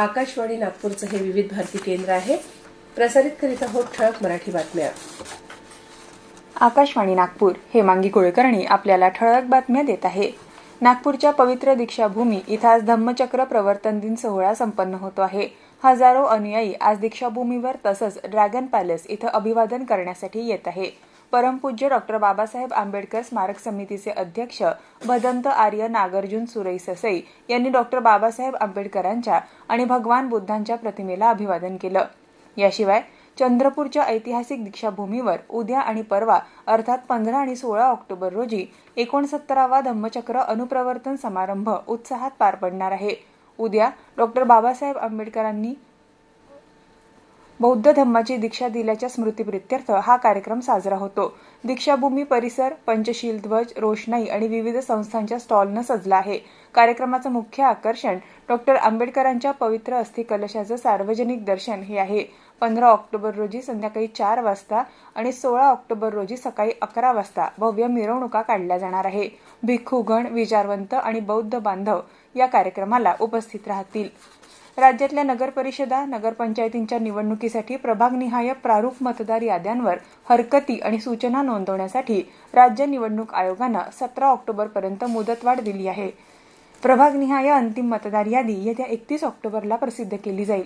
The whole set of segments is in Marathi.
आकाशवाणी नागपूरचं हे विविध भारती केंद्र आहे. प्रसारित करीत आहोत ठळक मराठी बातम्या. आकाशवाणी नागपूर हेमांगी कुळकर्णी आपल्याला ठळक बातम्या देत आहे. नागपूरच्या पवित्र दीक्षाभूमी इथं आज धम्मचक्र प्रवर्तन दिन सोहळा संपन्न होतो आहे. हजारो अनुयायी आज दीक्षाभूमीवर तसंच ड्रॅगन पॅलेस इथं अभिवादन करण्यासाठी येत आहे. परमपूज्य डॉक्टर बाबासाहेब आंबेडकर स्मारक समितीचे अध्यक्ष भदंत आर्य नागार्जुन सुरई ससई यांनी डॉक्टर बाबासाहेब आंबेडकरांच्या आणि भगवान बुद्धांच्या प्रतिमेला अभिवादन केलं. याशिवाय चंद्रपूरच्या ऐतिहासिक दीक्षाभूमीवर उद्या आणि परवा अर्थात पंधरा आणि सोळा ऑक्टोबर रोजी एकोणसत्तरावा धम्मचक्र अनुप्रवर्तन समारंभ उत्साहात पार पडणार आहे. उद्या डॉक्टर बाबासाहेब आंबेडकरांनी बौद्ध धम्माची दीक्षा दिल्याच्या स्मृतीप्रित्यर्थ हा कार्यक्रम साजरा होतो. दीक्षाभूमी परिसर पंचशील ध्वज रोषणाई आणि विविध संस्थांच्या स्टॉलनं सजला आहे. कार्यक्रमाचं मुख्य आकर्षण डॉक्टर आंबेडकरांच्या पवित्र अस्थि कलशाचं सार्वजनिक दर्शन हे आहे. पंधरा ऑक्टोबर रोजी संध्याकाळी चार वाजता आणि सोळा ऑक्टोबर रोजी सकाळी अकरा वाजता भव्य मिरवणुका काढल्या जाणार आहे. भिक्खुगण विचारवंत आणि बौद्ध बांधव या कार्यक्रमाला उपस्थित राहतील. राज्यातल्या नगर परिषदा नगरपंचायतींच्या निवडणुकीसाठी प्रभागनिहाय प्रारूप मतदार याद्यांवर हरकती आणि सूचना नोंदवण्यासाठी राज्य निवडणूक आयोगानं सतरा ऑक्टोबरपर्यंत मुदतवाढ दिली आहे. प्रभागनिहाय अंतिम मतदार यादी येत्या एकतीस ऑक्टोबरला प्रसिद्ध केली जाईल.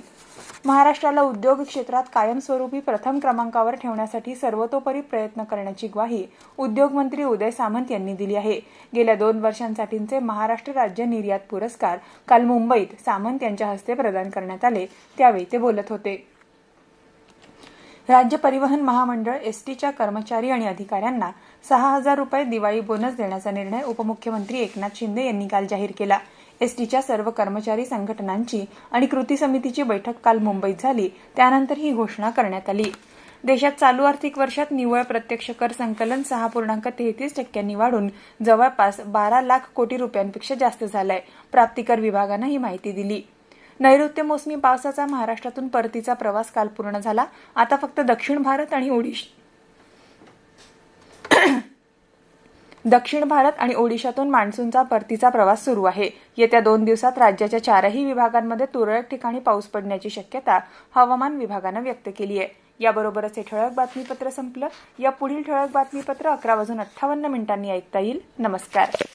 महाराष्ट्राला उद्योग क्षेत्रात कायमस्वरूपी प्रथम क्रमांकावर ठेवण्यासाठी सर्वतोपरी प्रयत्न करण्याची ग्वाही उद्योगमंत्री उदय सामंत यांनी दिली आहे. गेल्या दोन वर्षांसाठीचे महाराष्ट्र राज्य निर्यात पुरस्कार काल मुंबईत सामंत यांच्या हस्ते प्रदान करण्यात आले त्यावेळी ते बोलत होते. राज्य परिवहन महामंडळ एसटीच्या कर्मचारी आणि अधिकाऱ्यांना सहा हजार रुपये दिवाळी बोनस देण्याचा निर्णय उपमुख्यमंत्री एकनाथ शिंदे यांनी काल जाहीर केला. एसटीच्या सर्व कर्मचारी संघटनांची आणि कृती समितीची बैठक काल मुंबईत झाली. त्यानंतर ही घोषणा करण्यात आली. देशात चालू आर्थिक वर्षात निव्वळ प्रत्यक्ष कर संकलन सहा पूर्णांक तेहतीस टक्क्यांनी वाढून जवळपास बारा लाख कोटी रुपयांपेक्षा जास्त झालंय. प्राप्तिकर विभागानं ही माहिती दिली. नैऋत्य मोसमी पावसाचा महाराष्ट्रातून परतीचा प्रवास काल पूर्ण झाला. आता फक्त दक्षिण भारत आणि ओडिशा. दक्षिण भारत आणि ओडिशातून मान्सूनचा परतीचा प्रवास सुरू आहे. येत्या दोन दिवसात राज्याच्या चारही विभागांमध्ये तुरळक ठिकाणी पाऊस पडण्याची शक्यता हवामान विभागानं व्यक्त केली आहे. याबरोबरच हे ठळक बातमीपत्र संपलं. या पुढील ठळक बातमीपत्र अकरा वाजून अठ्ठावन्न मिनिटांनी ऐकता येईल. नमस्कार.